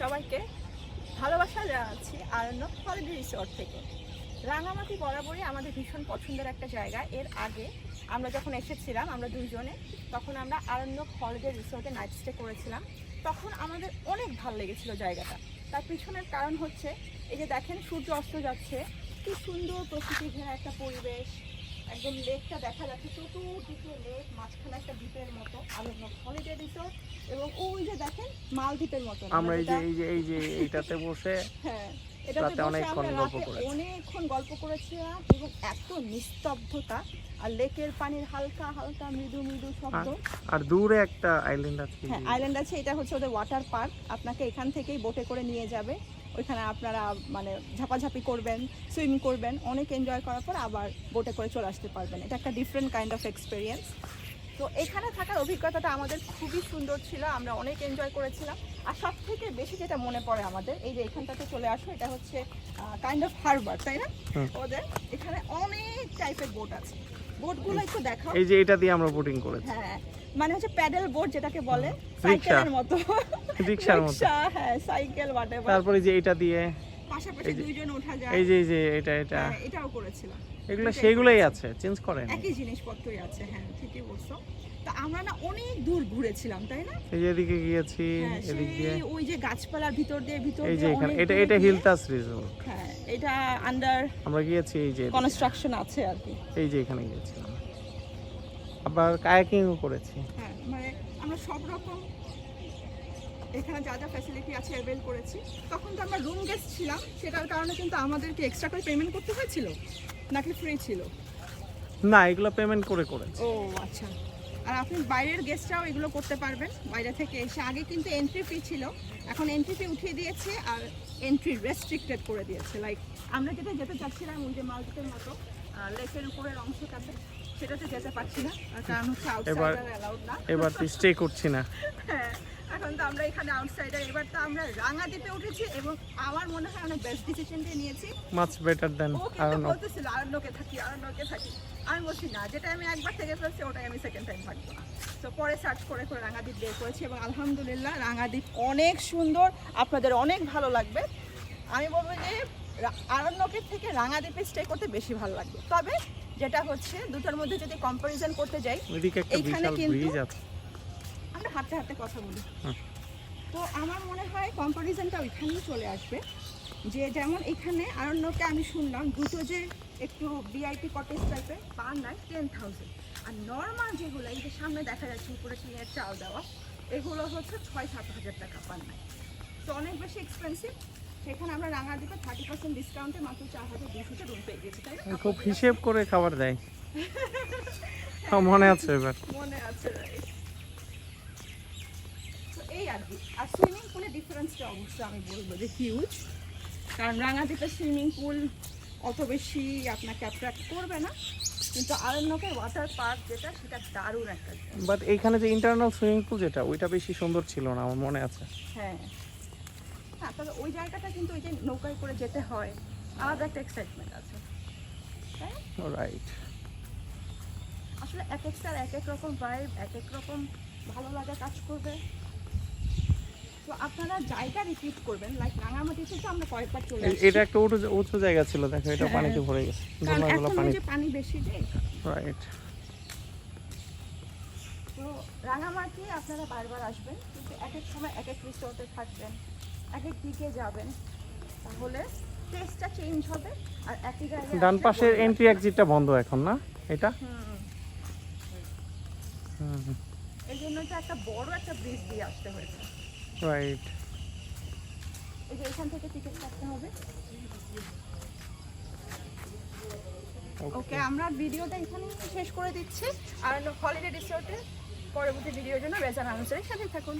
সবাইকে ভালোবাসা জানাচ্ছি আরণ্যক হলিডে রিসোর্ট থেকে। রাঙামাটি বরাবরই আমাদের ভীষণ পছন্দের একটা জায়গা। এর আগে আমরা যখন এসেছিলাম, আমরা দুইজনে, তখন আমরা আরণ্যক হলিডে রিসোর্টে নাইট স্টে করেছিলাম। তখন আমাদের অনেক ভালো লেগেছিল জায়গাটা। তার পিছনের কারণ হচ্ছে, এই যে দেখেন সূর্য অস্ত যাচ্ছে, কি সুন্দর প্রকৃতি ঘেরা একটা পরিবেশ। একদম লেকটা দেখা যাচ্ছে চতুর্দিকে লেক মাঝখানে একটা দ্বীপের মতো আরণ্যক হলিডে রিসোর্ট এবং ওই যে দেখেন মালদ্বীপের মতো। আমরা এই যে এই যে এই যে এইটাতে বসে হ্যাঁ এটাতে অনেকক্ষণ গল্প করেছি। অনেকক্ষণ গল্প করেছিলাম এবং এত নিস্তব্ধতা আর লেকের পানির হালকা হালকা মৃদু মৃদু শব্দ। আর দূরে একটা আইল্যান্ড আছে। হ্যাঁ আইল্যান্ড আছে এটা হচ্ছে ওদের ওয়াটার পার্ক আপনাকে এখান থেকেই বোটে করে নিয়ে যাবে। ওইখানে আপনারা মানে ঝাপাঝাপি করবেন সুইম করবেন অনেক এনজয় করার পর আবার বোটে করে চলে আসতে পারবেন। এটা একটা ডিফারেন্ট কাইন্ড অফ এক্সপিরিয়েন্স তো এখানে থাকার অভিজ্ঞতাটা আমাদের খুবই সুন্দর ছিল আমরা অনেক এনজয় করেছিলাম। আর সব থেকে বেশি যেটা মনে পড়ে আমাদের এই যে এখানটাতে চলে আসো এটা হচ্ছে কাইন্ড অফ হারবার তাই না? ওদের এখানে অনেক টাইপের বোট আছে। বোটগুলো একটু দেখাও। এই যে এটা দিয়ে আমরা বোটিং করেছি। হ্যাঁ মানে হচ্ছে প্যাডেল বোট যেটাকে বলে সাইকেলের মতো। রিক্সার মতো। হ্যাঁ সাইকেল whatever। তারপরে যে এটা দিয়ে পাশাপাশি এই যে- দুইজন ওঠা যায়। এই যে এই যে এটা এটা। হ্যাঁ, এটাও করেছিলাম। এগুলো সেগুলোই আছে চেঞ্জ করেন একই জিনিসপত্রই আছে হ্যাঁ ঠিকই বলছো। তো আমরা না অনেক দূর ঘুরেছিলাম তাই না? এই যে এদিকে গিয়েছি হ্যাঁ এদিক দিয়ে। ওই যে গাছপালার ভিতর দিয়ে ভিতর এই যে এখানে এটা এটা হিলতাস রিসোর্ট হ্যাঁ এটা আন্ডার আমরা গিয়েছি এই যে কনস্ট্রাকশন আছে আর কি। এই যে এখানে গিয়েছিলাম। আবার কায়াকিংও করেছি। হ্যাঁ মানে আমরা সব রকম এখানে যা যা ফ্যাসিলিটি আছে অ্যাভেল করেছি। তখন তো আমরা রুম গেস্ট ছিলাম সেটার কারণে কিন্তু আমাদেরকে এক্সট্রা করে পেমেন্ট করতে হয়েছিল? নাকি ফ্রি ছিল? না এগুলো পেমেন্ট করে করে ও আচ্ছা। আর আপনি বাইরের গেস্টরাও এগুলো করতে পারবেন বাইরে থেকে এসে। আগে কিন্তু এন্ট্রি ফি ছিল এখন এন্ট্রি ফি উঠিয়ে দিয়েছে আর এন্ট্রি রেস্ট্রিক্টেড করে দিয়েছে। লাইক আমরা যেটা যেতে চাচ্ছিলাম ওই যে মালদ্বীপের মতো লেকের উপরের অংশটাতে সেটাতে যেতে পারছি না। আর কারণ হচ্ছে আউটসাইডার অ্যালাউড না। এবার স্টে করছি না। হ্যাঁ। এখন তো আমরা এখানে আউটসাইডার এবার তো আমরা রাঙাদ্বীপে উঠেছি এবং আমার মনে হয় অনেক বেস্ট ডিসিশনটা নিয়েছি। মাচ বেটার দেন আর বলতেছিল আরণ্যকে থাকি আরণ্যকে থাকি। আমি বলছি না যেটা আমি একবার থেকে ফেলছি ওটাই আমি সেকেন্ড টাইম থাকব না তো পরে সার্চ করে করে রাঙাদ্বীপ বের করেছি এবং আলহামদুলিল্লাহ রাঙাদ্বীপ অনেক সুন্দর আপনাদের অনেক ভালো লাগবে। আমি বলব যে আরণ্যকের থেকে রাঙাদ্বীপে স্টে করতে বেশি ভালো লাগবে। তবে যেটা হচ্ছে দুটোর মধ্যে যদি কম্পারিজন করতে যাই এইখানে কিন্তু- হাতে হাঁটতে কথা বলি। তো আমার মনে হয় কম্পারিজনটা ওইখানেই চলে আসবে। যে যেমন এখানে আরণ্যকে আমি শুনলাম দুটো যে একটু ভিআইপি কটেজ টাইপের পার নাইট টেন থাউজেন্ড আর নর্মাল যেগুলো এই যে সামনে দেখা যাচ্ছে উপরে টিনের চাল দেওয়া এগুলো হচ্ছে ছয় সাত হাজার টাকা পার নাইট তো অনেক বেশি এক্সপেন্সিভ সেখানে আমরা রাঙাদ্বীপে থার্টি পার্সেন্ট ডিসকাউন্টে মাত্র চার হাজার দুশোতে রুম পেয়ে গেছি তাই খুব হিসেব করে খাবার দেয়। মনে আছে এবার। মনে আছে এই আর কি। আর সুইমিং পুলের ডিফারেন্সটা অবশ্যই আমি বলব যে হিউজ কারণ রাঙাদ্বীপের সুইমিং পুল অত বেশি আপনাকে অ্যাট্রাক্ট করবে না। কিন্তু আরণ্যকের ওয়াটার পার্ক যেটা সেটা দারুণ একটা বাট এইখানে যে ইন্টারনাল সুইমিং পুল যেটা ওইটা বেশি সুন্দর ছিল না আমার মনে আছে। হ্যাঁ। হ্যাঁ তবে ওই জায়গাটা কিন্তু ওই যে নৌকায় করে যেতে হয়। আলাদা একটা এক্সাইটমেন্ট আছে? রাইট আসলে এক একটার এক এক রকম ভাইব এক এক রকম ভালো লাগা কাজ করবে। তো আপনারা জায়গা রিপিট করবেন লাইক তো আমরা কয়েকবার চলে আসছি। এটা একটা উঁচু উঁচু জায়গা ছিল দেখো এটা। পানিতে ভরে গেছে। কারণ পানি যে পানি বেশি যে রাইট তো রাঙামাটি আপনারা বারবার আসবেন কিন্তু এক এক সময় এক এক রিসোর্টে থাকবেন এক এক দিকে যাবেন তাহলে টেস্টটা চেঞ্জ হবে আর একই জায়গায় ডান পাশের এন্ট্রি এক্সিটটা বন্ধ এখন না? এটা। হুম, এই জন্য একটা বড় একটা ব্রিজ দিয়ে আসতে হয়েছে। রাইট এই যে এখান থেকে টিকিট কাটতে হবে। ওকে আমরা ভিডিওটা এখানেই শেষ করে দিচ্ছি। আর হলিডে রিসোর্টে পরবর্তী ভিডিওর জন্য রেজার আনুসারের সাথে থাকুন।